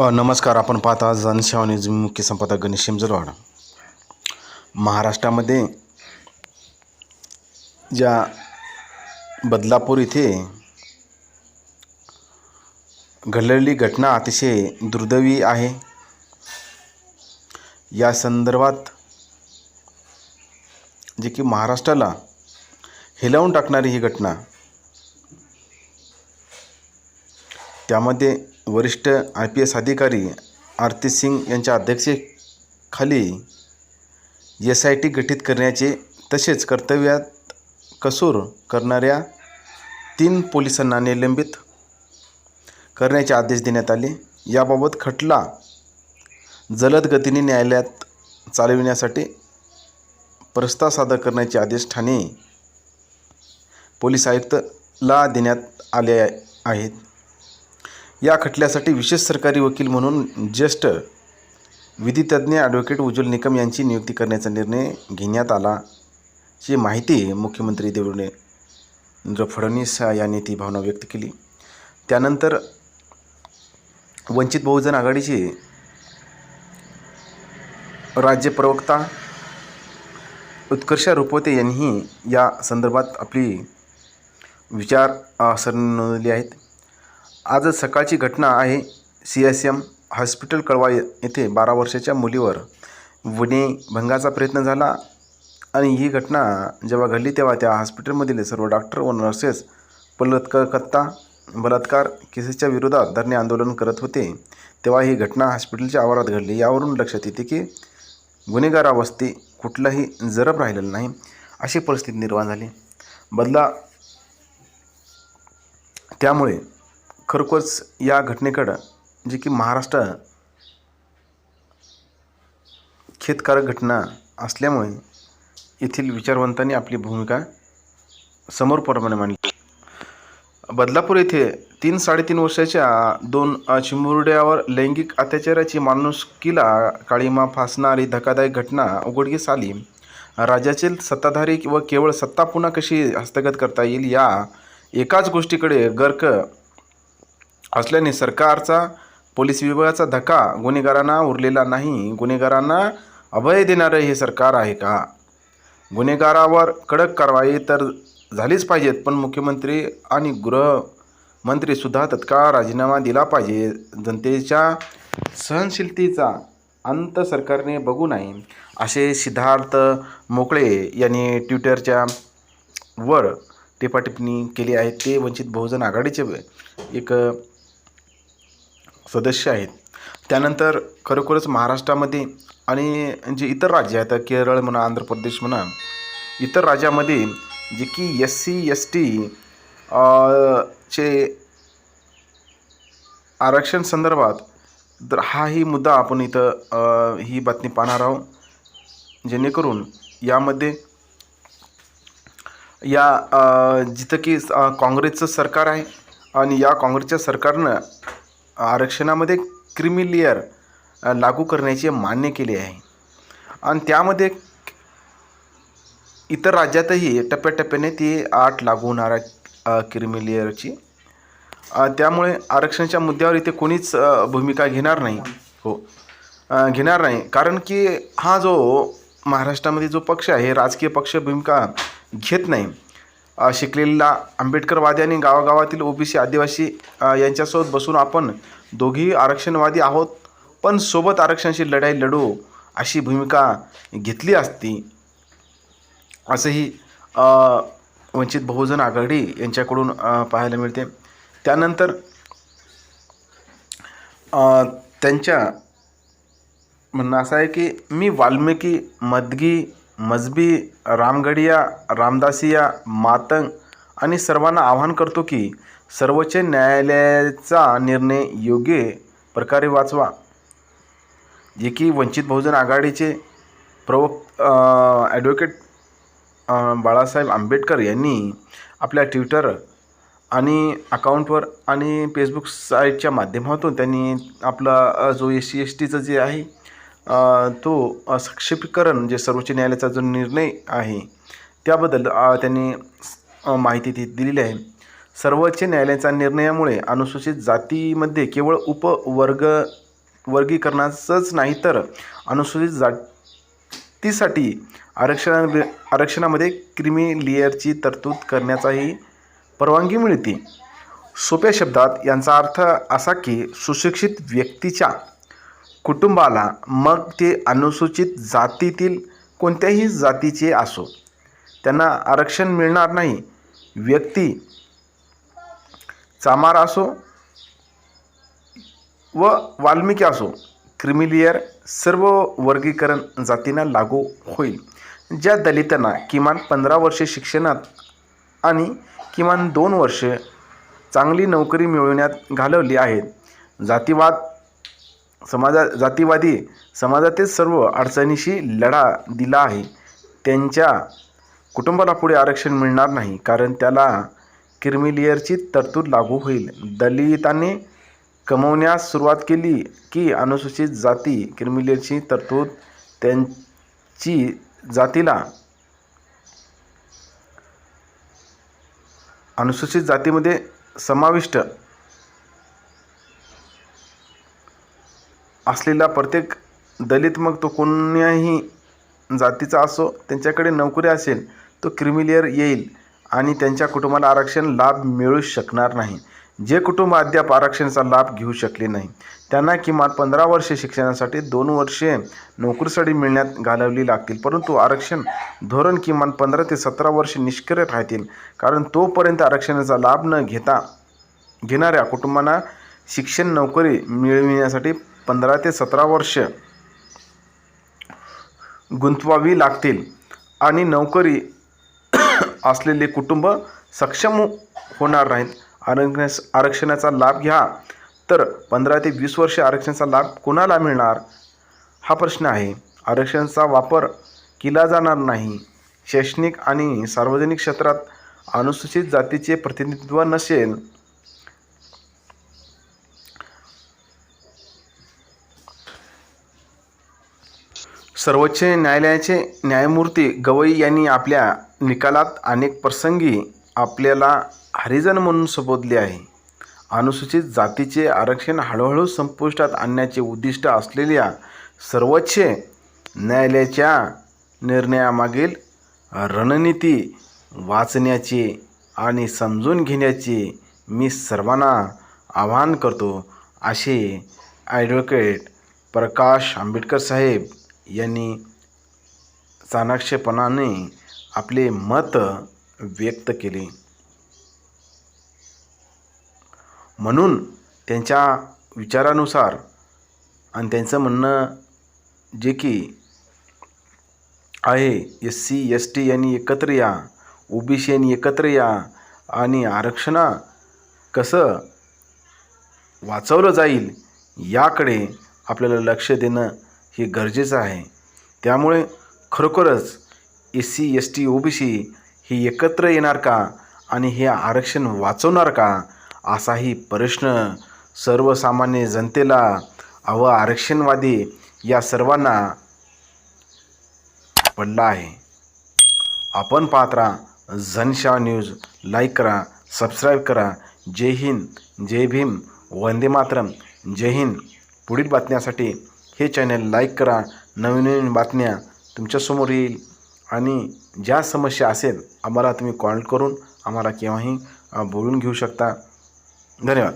नमस्कार. आपण पाहता आहात जनसेवा न्यूज. मुख्य संपादक गणेश शिमजलवाड महाराष्ट्रामध्ये ज्या बदलापूर इथे घडलेली घटना अतिशय दुर्दैवी आहे. या संदर्भात जे की महाराष्ट्राला हेलावून टाकणारी ही घटना त्यामध्ये वरिष्ठ आय पी एस अधिकारी आरती सिंग यांच्या अध्यक्षतेखाली एस आय टी गठीत करण्याचे तसेच कर्तव्यात कसूर करणाऱ्या तीन पोलिसांना निलंबित करण्याचे आदेश देण्यात आले. याबाबत खटला जलद गतीने न्यायालयात चालविण्यासाठी प्रस्ताव सादर करण्याचे आदेश ठाणे पोलीस आयुक्तला देण्यात आले आहेत. या खटल्यासाठी विशेष सरकारी वकील म्हणून ज्येष्ठ विधितज्ञ ॲडव्होकेट उज्ज्वल निकम यांची नियुक्ती करण्याचा निर्णय घेण्यात आला. ची माहिती मुख्यमंत्री देवेंद्र फडणवीस यांनी ती भावना व्यक्त केली. त्यानंतर वंचित बहुजन आघाडीचे राज्य प्रवक्ता उत्कर्षा रुपवते यांनीही या संदर्भात आपली विचार सर सरणी आहेत. आज सकाळची घटना आहे सी एस एम हॉस्पिटल कळवा येथे बारा वर्षाच्या मुलीवर. विनयभंगाचा प्रयत्न झाला आणि ही घटना जेव्हा घडली तेव्हा त्या हॉस्पिटलमधील सर्व डॉक्टर व नर्सेस बलात्कारकर्ता बलात्कार केसेसच्या विरोधात धरणे आंदोलन करत होते. तेव्हा ही घटना हॉस्पिटलच्या आवारात घडली. यावरून लक्षात येते की गुन्हेगारावस्थी कुठलाही जरब राहिलेलं नाही. अशी परिस्थिती निर्माण झाली. बदला त्यामुळे खरोखरच या घटनेकडं जे की महाराष्ट्र खेदकारक घटना असल्यामुळे येथील विचारवंतांनी आपली भूमिका समोरप्रमाणे मांडली. बदलापूर येथे तीन साडेतीन वर्षाच्या दोन चिमुरड्यावर लैंगिक अत्याचाराची माणुसकीला काळीमा फासणारी धक्कादायक घटना उघडकीस आली. राज्यातील सत्ताधारी व केवळ सत्ता पुन्हा कशी हस्तगत करता येईल या एकाच गोष्टीकडे गर्क असल्याने सरकारचा पोलीस विभागाचा धक्का गुन्हेगारांना उरलेला नाही. गुन्हेगारांना अभय देणारं हे सरकार आहे का? गुन्हेगारावर कडक कारवाई तर झालीच पाहिजेत पण मुख्यमंत्री आणि गृहमंत्रीसुद्धा तत्काळ राजीनामा दिला पाहिजे. जनतेच्या सहनशीलतेचा अंत सरकारने बघू नये असे सिद्धार्थ मोकळे यांनी ट्विटरच्या वर टिपाटिप्पणी केली आहे. ते वंचित बहुजन आघाडीचे एक सदस्य आहेत. त्यानंतर खरोखरच महाराष्ट्रामध्ये आणि जे इतर राज्य आहेत केरळ म्हणा आंध्र प्रदेश म्हणा इतर राज्यामध्ये जे की एस सी एस टी चे आरक्षण संदर्भात तर हाही मुद्दा आपण इथं ही बातमी पाहणार आहोत. जेणेकरून यामध्ये या जिथं की काँग्रेसचं सरकार आहे आणि या काँग्रेसच्या सरकारनं आरक्षणामध्ये क्रिमिलियर लागू करण्याचे मान्य केले आहे. आणि त्यामध्ये इतर राज्यातही टप्प्याटप्प्याने ती आठ लागू होणार आहे क्रिमिलियरची त्यामुळे आरक्षणाच्या मुद्द्यावर इथे कोणीच भूमिका घेणार नाही. हो. घेणार नाही. कारण की हा जो महाराष्ट्रामध्ये जो पक्ष आहे राजकीय पक्ष भूमिका घेत नाही. शिकलेला आंबेडकरवादी आणि गावागावातील ओबीसी आदिवासी यांच्यासोबत बसून आपण दोघी आरक्षणवादी आहोत पण सोबत आरक्षणाची लढाई लढू अशी भूमिका घेतली असती. असंही वंचित बहुजन आघाडी यांच्याकडून पाहायला मिळते. त्यानंतर त्यांच्या म्हणणं असं आहे की मी वाल्मिकी मदगी मजबी रामगडिया रामदासिया मातंग आणि सर्वांना आवाहन करतो की सर्वोच्च न्यायालयाचा निर्णय योग्य प्रकारे वाचवा. जे की वंचित बहुजन आघाडीचे प्रवक् ॲडव्होकेट बाळासाहेब आंबेडकर यांनी आपल्या ट्विटर आणि अकाउंटवर आणि फेसबुक साईटच्या माध्यमातून त्यांनी आपला जो एस सी एस टीचं जे आहे तो सक्षेपीकरण संक्षेपीकरण जे सर्वोच्च न्यायालयाचा जो निर्णय आहे त्याबद्दल त्यांनी माहिती ती दिलेली आहे. सर्वोच्च न्यायालयाच्या निर्णयामुळे अनुसूचित जातीमध्ये केवळ उपवर्ग वर्गीकरणाचंच नाही तर अनुसूचित जातीसाठी आरक्षणा आरक्षणामध्ये क्रिमी तरतूद करण्याचाही परवानगी मिळते. सोप्या शब्दात यांचा अर्थ असा की सुशिक्षित व्यक्तीच्या कुटुंबाला मग ते अनुसूचित जातीतील कोणत्याही जातीचे असो. त्यांना आरक्षण मिळणार नाही. व्यक्ती चामार असो व वाल्मिकी असो क्रिमिलियर सर्व वर्गीकरण जातींना लागू होईल. ज्या दलितांना किमान पंधरा वर्षे शिक्षणात आणि किमान दोन वर्षे चांगली नोकरी मिळवण्यात घालवली आहेत जातीवाद समाजा जातीवादी समाजातील सर्व अडचणीशी लढा दिला आहे. त्यांच्या कुटुंबाला पुढे आरक्षण मिळणार नाही कारण त्याला क्रिमिलियरची तरतूद लागू होईल. दलितांनी कमवण्यास सुरुवात केली की अनुसूचित जाती क्रिमिलियरची तरतूद त्यांची जातीला अनुसूचित जातीमध्ये समाविष्ट असलेला प्रत्येक दलित मग तो कोण्याही जातीचा असो त्यांच्याकडे नोकरी असेल तो क्रिमिलियर येईल आणि त्यांच्या कुटुंबाला आरक्षण लाभ मिळू शकणार नाही. जे कुटुंब अद्याप आरक्षणाचा लाभ घेऊ शकले नाही त्यांना किमान पंधरा वर्षे शिक्षणासाठी दोन वर्षे नोकरीसाठी मिळण्यात घालवली लागतील. परंतु आरक्षण धोरण किमान पंधरा ते सतरा वर्षे निष्क्रिय राहतील कारण तोपर्यंत आरक्षणाचा लाभ न घेता घेणाऱ्या कुटुंबांना शिक्षण नोकरी मिळविण्यासाठी पंधरा ते सतरा वर्ष गुंतवावी लागतील आणि नोकरी असलेले कुटुंब सक्षम होणार नाहीत. आरक्षणास आरक्षणाचा लाभ घ्या. तर पंधरा ते वीस वर्ष आरक्षणाचा लाभ कोणाला मिळणार? हा प्रश्न आहे. आरक्षणाचा वापर केला जाणार नाही. शैक्षणिक आणि सार्वजनिक क्षेत्रात अनुसूचित जातीचे प्रतिनिधित्व नसेल. सर्वोच्च न्यायालयाचे न्यायमूर्ती गवई यांनी आपल्या निकालात अनेक प्रसंगी आपल्याला हरिजन म्हणून संबोधले आहे. अनुसूचित जातीचे आरक्षण हळूहळू संपुष्टात आणण्याचे उद्दिष्ट असलेल्या सर्वोच्च न्यायालयाच्या निर्णयामागील रणनीती वाचण्याचे आणि समजून घेण्याचे मी सर्वांना आवाहन करतो असे ॲडव्होकेट प्रकाश आंबेडकर साहेब यांनी चाणाक्षपणाने आपले मत व्यक्त केले. म्हणून त्यांच्या विचारानुसार आणि त्यांचं म्हणणं जे की आहे एस सी एस टी यांनी एकत्र या ओ बी सी यांनी एकत्र या आणि आरक्षणा कसं वाचवलं जाईल याकडे आपल्याला लक्ष देणं हे गरजेचं आहे. त्यामुळे खरोखरच S C S T O B C हे एकत्र येणार का आणि हे आरक्षण वाचवणार का असाही प्रश्न सर्वसामान्य जनतेला व आरक्षणवादी या सर्वांना पडला आहे. आपण पाहत राहा जनशा न्यूज. लाईक करा सबस्क्राईब करा. जय हिंद जय भीम. वंदे मातरम. जय हिंद. पुढील बातम्यासाठी हे चॅनल लाईक करा. नवीन नवीन बातम्या तुमच्यासमोर येईल. आणि ज्या समस्या असेल आम्हाला तुम्ही कॉल करून आम्हाला केव्हाही बोलून घेऊ शकता. धन्यवाद.